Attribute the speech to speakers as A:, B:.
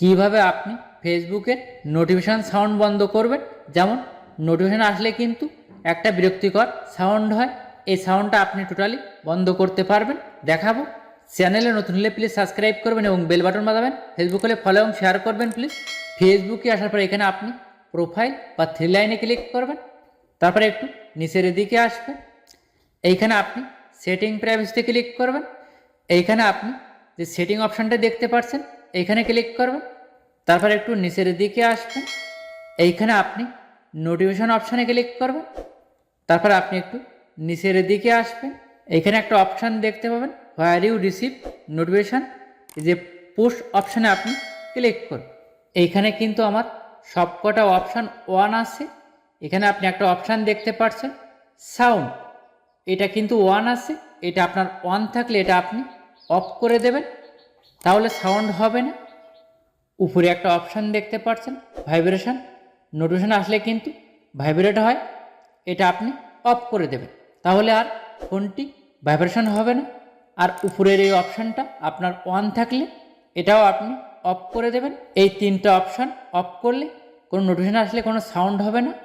A: কীভাবে আপনি ফেসবুকের নোটিফিকেশান সাউন্ড বন্ধ করবেন? যেমন নোটিফিকেশান আসলে কিন্তু একটা বিরক্তিকর সাউন্ড হয়। এই সাউন্ডটা আপনি টোটালি বন্ধ করতে পারবেন। দেখাবো। চ্যানেলে নতুন হলে প্লিজ সাবস্ক্রাইব করবেন এবং বেল বাটন বাজাবেন। ফেসবুক হলে ফলো এবং শেয়ার করবেন প্লিজ ফেসবুকে আসার পর এখানে আপনি প্রোফাইল বা থ্রি লাইনে ক্লিক করবেন। তারপরে একটু নিচের দিকে আসবেন। এইখানে আপনি সেটিং প্রাইভেসিতে ক্লিক করবেন। এইখানে আপনি যে সেটিং অপশানটা দেখতে পাচ্ছেন এইখানে ক্লিক করবেন তারপর একটু নিচের দিকে আসবেন এইখানে আপনি নোটিফিকেশন অপশানে ক্লিক করবেন তারপর আপনি একটু নিচের দিকে আসবেন। এইখানে একটা অপশান দেখতে পাবেন। হোয়ার ইউ রিসিভ নোটিফিকেশান যে পুশ অপশানে আপনি ক্লিক করুন। এইখানে কিন্তু আমার সবকটা অপশান ওয়ান আছে। এখানে আপনি একটা অপশান দেখতে পাচ্ছেন সাউন্ড এটা কিন্তু ওয়ান আছে। এটা আপনার ওয়ান থাকলে এটা আপনি অফ করে দেবেন। তাহলে সাউন্ড হবে না। উপরে একটা অপশান দেখতে পাচ্ছেন ভাইব্রেশন নোটিফিকেশন আসলে কিন্তু ভাইব্রেট হয়, এটা আপনি অফ করে দেবেন। তাহলে আর ফোনটি ভাইব্রেশন হবে না। আর উপরের এই অপশানটা আপনার অন থাকলে এটাও আপনি অফ করে দেবেন। এই তিনটা অপশান অফ করলে কোনো নোটিফিকেশন আসলে কোনো সাউন্ড হবে না।